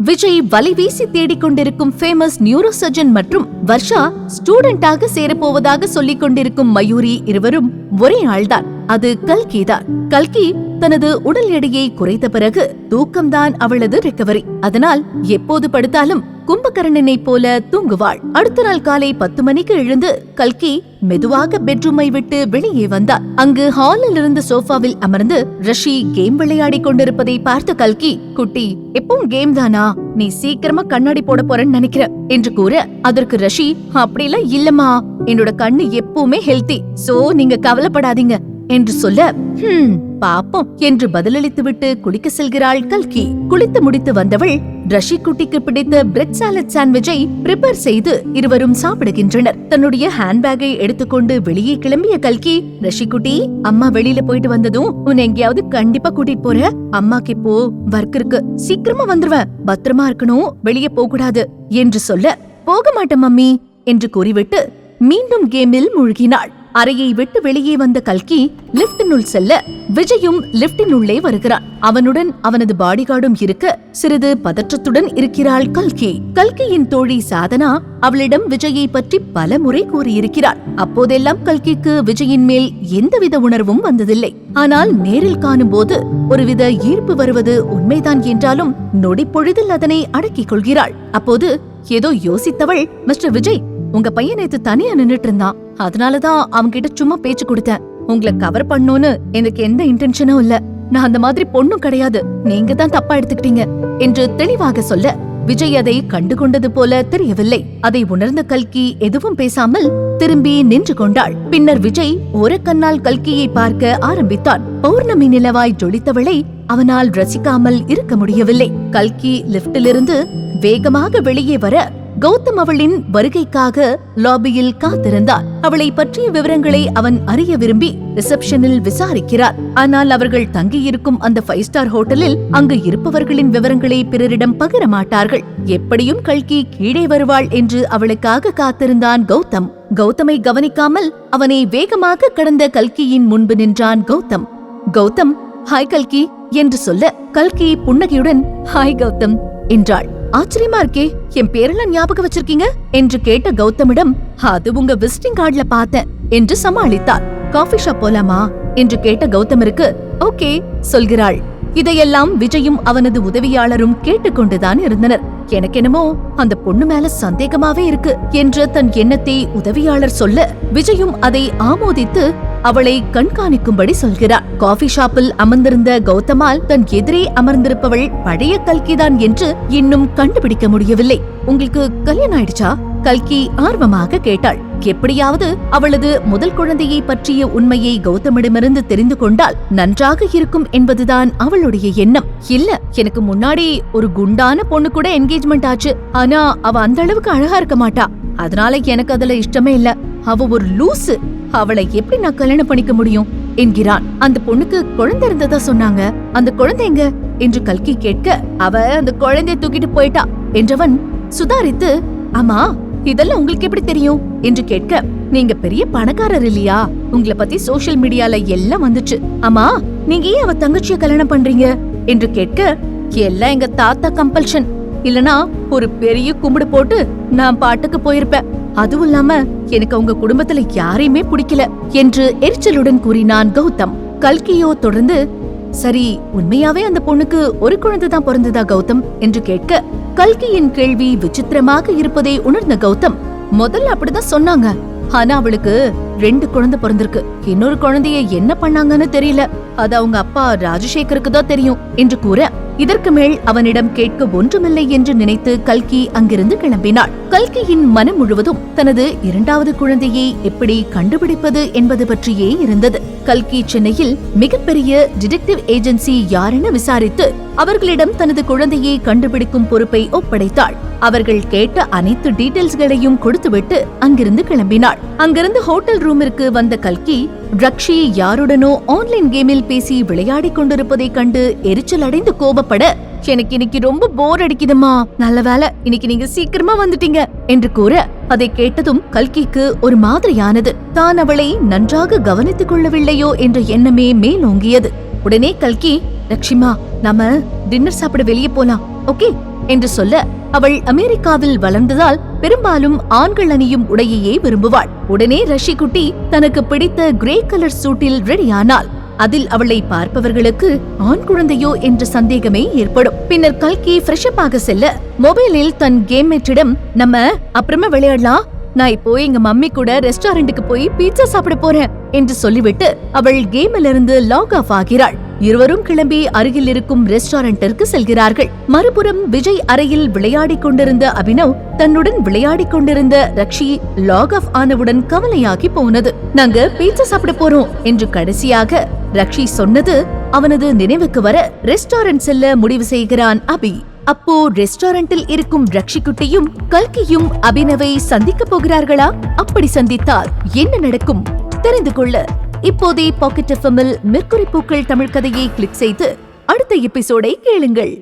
விஜய் வலைவீசி தேடிக் கொண்டிருக்கும் famous neuro surgeon மற்றும் வர்ஷா ஸ்டூடெண்டாக சேரப்போவதாக சொல்லிக் கொண்டிருக்கும் மயூரி இருவரும் ஒரே ஆள்தான். அது கல்கி தான். கல்கி தனது உடல் எடையை குறைத்த பிறகு தூக்கம்தான் அவளது ரெக்கவரி அதனால் எப்போது படுத்தாலும் கும்பகர்ணனை போல தூங்குவாள். அடுத்த நாள் காலை பத்து மணிக்கு எழுந்து கல்கி மெதுவாக பெட்ரூமை விட்டு வெளியே வந்தார் அங்கு ஹாலில் இருந்த சோஃபாவில் அமர்ந்து ரஷி கேம் விளையாடிக் கொண்டிருப்பதை பார்த்த கல்கி குட்டி எப்பவும் கேம் தானா? நீ சீக்கிரமா கண்ணாடி போட போறேன்னு நினைக்கிற. என்று கூற அதற்கு ரஷி அப்படிலாம் இல்லம்மா. என்னோட கண்ணு எப்பவுமே ஹெல்தி சோ நீங்க கவலைப்படாதீங்க. என்று சொல்ல பாப்போம் என்று பதிலளித்துவிட்டு குளிக்க செல்கிறாள் கல்கி. குளித்து முடித்து வந்தவள் ரஷி குட்டிக்கு பிடித்த பிரெட் சாலட் சாண்ட்விச்சை பிரிப்பேர் செய்து இருவரும் சாப்பிடுகின்றனர். தன்னுடைய ஹேண்ட்பேக்கை எடுத்துக்கொண்டு வெளியே கிளம்பிய கல்கி ரஷி குட்டி அம்மா வெளியில போயிட்டு வந்ததும் உன்னை எங்கேயாவது கண்டிப்பா கூட்டிட்டு போற? அம்மாக்கு இப்போ ஒர்க் இருக்கு. சீக்கிரமா வந்துருவ. பத்திரமா இருக்கணும். வெளியே போக கூடாது என்று சொல்ல போக மாட்டேன் மம்மி. என்று கூறிவிட்டு மீண்டும் கேமில் மூழ்கினாள். அறையை விட்டு வெளியே வந்த கல்கி லிப்டினுள் செல்ல விஜயும் லிப்டினுள்ளே வருகிறான். அவனுடன் அவனது பாடிகார்டும் இருக்க சிறிது பதற்றத்துடன் இருக்கிறாள் கல்கி. கல்கியின் தோழி சாதனா அவளிடம் விஜயை பற்றி பல முறை கூறியிருக்கிறாள். அப்போதெல்லாம் கல்கிக்கு விஜயின் மேல் எந்தவித உணர்வும் வந்ததில்லை. ஆனால் நேரில் காணும்போது ஒருவித ஈர்ப்பு வருவது உண்மைதான் என்றாலும் நொடிப்பொழுதில் அதனை அடக்கிக் கொள்கிறாள். அப்போது ஏதோ யோசித்தவள் மிஸ்டர் விஜய் உங்க பையன் நேத்து தனியா நின்னுட்டு இருந்தான். அதனாலதான் அவன்கிட்ட சும்மா பேச்சு கொடுத்தேன். உங்களை கவர் பண்ணணும்னு எனக்கு எந்த இன்டென்ஷனும் இல்ல. நான் அந்த மாதிரி பொண்ணும் கிடையாது. நீங்க தான் தப்பா எடுத்துக்கிட்டீங்க. என்று தெளிவாக சொல்ல விஜய் அதை கண்டு கொண்டது போல தெரியவில்லை. அதை உணர்ந்த கல்கி எதுவும் பேசாமல் திரும்பி நின்று கொண்டாள். பின்னர் விஜய் ஒரு கண்ணால் கல்கியை பார்க்க ஆரம்பித்தான். பௌர்ணமி நிலவாய் ஜொலித்தவளை அவனால் ரசிக்காமல் இருக்க முடியவில்லை. கல்கி லிப்டிலிருந்து வேகமாக வெளியே வர கௌதம் அவளின் வருகைக்காக லாபியில் காத்திருந்தார். அவளை பற்றிய விவரங்களை அவன் அறிய விரும்பி ரிசப்ஷனில் விசாரிக்கிறார். ஆனால் அவர்கள் தங்கியிருக்கும் அந்த ஃபைவ் ஸ்டார் ஹோட்டலில் அங்கு இருப்பவர்களின் விவரங்களை பிறரிடம் பகிர மாட்டார்கள். எப்படியும் கல்கி கீழே வருவாள் என்று அவளுக்காக காத்திருந்தான் கௌதம். கௌதமை கவனிக்காமல் அவனை வேகமாக கடந்த கல்கியின் முன்பு நின்றான் கௌதம். கௌதம் ஹாய் கல்கி என்று சொல்ல கல்கி புன்னகையுடன் ஹாய் கௌதம் என்றாள். ஆச்சரியமா இருக்கே. என் பேரெல்லாம் ஞாபகம் வச்சிருக்கீங்க? என்று கேட்ட கௌதமிடம் அது உங்க விசிட்டிங் கார்டுல பார்த்தேன் என்று சமாளித்தார். காஃபி ஷாப் போலாமா? என்று கேட்ட கௌதமிற்கு ஓகே சொல்கிறாள். இதையெல்லாம் விஜயும் அவனது உதவியாளரும் கேட்டுக்கொண்டுதான் இருந்தனர். எனக்கெனமோ அந்த பொண்ணு மேல சந்தேகமாவே இருக்கு என்று தன் எண்ணத்தை உதவியாளர் சொல்ல விஜயும் அதை ஆமோதித்து அவளை கண்காணிக்கும்படி சொல்கிறார். காஃபி ஷாப்பில் அமர்ந்திருந்த கௌதமால் தன் எதிரே அமர்ந்திருப்பவள் பழைய கல்கிதான் என்று இன்னும் கண்டுபிடிக்க முடியவில்லை. உங்களுக்கு கல்யாணம் ஆயிடுச்சா? கல்கி ஆர்வமாக கேட்டாள். எப்படியாவது அவளது முதல் குழந்தையை பற்றிய உண்மையை கௌதமிடமிருந்து தெரிந்து கொண்டால் நன்றாக இருக்கும் என்பதுதான் அவளுடைய எண்ணம். இல்ல எனக்கு முன்னாடி ஒரு குண்டான பொண்ணு கூட என்கேஜ்மெண்ட் ஆச்சு. ஆனா அவ அந்த அளவுக்கு அழகா இருக்க மாட்டா. அதனால எனக்கு அதுல இஷ்டமே இல்ல. அவ ஒரு லூசு. அவளை எப்படி நான் கல்யாணம் பண்ணிக்க முடியும்? என்கிறான். அந்த பொண்ணுக்கு குழந்தை இருந்ததா சொன்னாங்க. அந்த குழந்தை எங்க என்று கல்கி கேட்க அவ அந்த குழந்தைய தூக்கிட்டு போயிட்டா? என்றவன் சுதாரித்து ஆமா இதெல்லாம் உங்களுக்கு எப்படி தெரியும்? என்று கேட்க நீங்க பெரிய பணக்காரர் இல்லையா? உங்களை பத்தி சோஷியல் மீடியால எல்லாம் வந்துச்சு. ஆமா நீங்க ஏன் அவ தங்கச்சிய கல்யாணம் பண்றீங்க? என்று கேட்க எல்லாம் எங்க தாத்தா கம்பல்ஷன் இல்லனா ஒரு பெரிய கும்பிடு போட்டு நான் பாட்டுக்கு போயிருப்பேன். அதுவும் இல்லாம எனக்கு உங்க குடும்பத்துல யாரையுமே பிடிக்கல என்று எரிச்சலுடன் கூறினான் கௌதம். கல்கியோ தொடர்ந்து சரி உண்மையாவே அந்த பொண்ணுக்கு ஒரு குழந்தை தான் பிறந்ததா கௌதம்? என்று கேட்க கல்கியின் கேள்வி விசித்திரமாக இருப்பதை உணர்ந்த கௌதம் முதல்ல அப்படிதான் சொன்னாங்க. ஆனா அவளுக்கு ரெண்டு குழந்தை பிறந்திருக்கு. இன்னொரு குழந்தைய என்ன பண்ணாங்கன்னு தெரியல. அது அவங்க அப்பா ராஜசேகருக்கு தான் தெரியும் என்று கூற இதற்கு மேல் அவனிடம் கேட்க ஒன்றுமில்லை என்று நினைத்து கல்கி அங்கிருந்து கிளம்பினாள். கல்கியின் மனம் முழுவதும் தனது இரண்டாவது குழந்தையை எப்படி கண்டுபிடிப்பது என்பது பற்றியே இருந்தது. கல்கி சென்னையில் மிகப்பெரிய டிடெக்டிவ் ஏஜென்சி யாரென விசாரித்து அவர்களிடம் தனது குழந்தையை கண்டுபிடிக்கும் பொறுப்பை ஒப்படைத்தாள். அவர்கள் கேட்ட அனைத்து டீடைல்ஸ்களையும் கொடுத்துவிட்டு அங்கிருந்து கிளம்பினாள். அங்கிருந்து ஹோட்டல் ரூமிற்கு வந்த கல்கி ரக்ஷி யாருடனோ ஆன்லைன் கேமில் பேசி விளையாடிக் கொண்டிருப்பதைக் கண்டு எரிச்சல் அடைந்து கோபப்பட எனக்கு இன்னைக்கு ரொம்ப போர் அடிக்குதுமா நல்ல வேலை இன்னைக்கு நீங்க சீக்கிரமா வந்துட்டீங்க என்று கூற அதை கேட்டதும் கல்கிக்கு ஒரு மாதிரியானது. தான் அவளை நன்றாக கவனித்துக் கொள்ளவில்லையோ? என்ற எண்ணமே மேலோங்கியது. உடனே கல்கி லட்சுமா நாம டின்னர் சாப்பிட வெளியே போலாம் ஓகே என்று சொல்ல அவள் அமெரிக்காவில் வளர்ந்ததால் பெரும்பாலும் ஆண்கள் அணியும் உடையையே விரும்புவாள். உடனே ரஷி குட்டி தனக்கு பிடித்த கிரே கலர் சூட்டில் ரெடியானாள் அதில் அவளை பார்ப்பவர்களுக்கு ஆண் குழந்தையோ என்ற சந்தேகமே ஏற்படும். பின்னர் கல்கி ஃப்ரெஷ்அப் ஆக செல்ல மொபைலில் தன் கேம் மேட்டிடம் நம்ம அப்புறமா விளையாடலாம். நான் இப்போ எங்க மம்மி கூட ரெஸ்டாரண்ட்டுக்கு போய் பீட்சா சாப்பிட போறேன் என்று சொல்லிவிட்டு அவள் கேமிலிருந்து லாக் ஆஃப் ஆகிறாள். இருவரும் கிளம்பி அருகில் இருக்கும் ரெஸ்டாரண்டிற்கு செல்கிறார்கள். மறுபுறம் விஜய் அறையில் விளையாடிக் கொண்டிருந்த அபினவ் தன்னுடன் விளையாடிக் கொண்டிருந்த ரக்ஷி லாக் ஆஃப் ஆனவுடன் கவலையாகி போனது. நாங்க பீட்சா சாப்பிட போறோம் என்று கடைசியாக ரக்ஷி சொன்னது அவனது நினைவுக்கு வர ரெஸ்டாரண்ட் செல்ல முடிவு செய்கிறான் அபி. அப்போ ரெஸ்டாரண்டில் இருக்கும் ரக்ஷி குட்டியும் கல்கியும் அபினவை சந்திக்க போகிறார்களா? அப்படி சந்தித்தால் என்ன நடக்கும்? தெரிந்து கொள்ள இப்போதே பாக்கெட் எஃப்எம்மில் மெர்க்குரி பூக்கள் தமிழ் கதையை கிளிக் செய்து அடுத்த எபிசோடை கேளுங்கள்.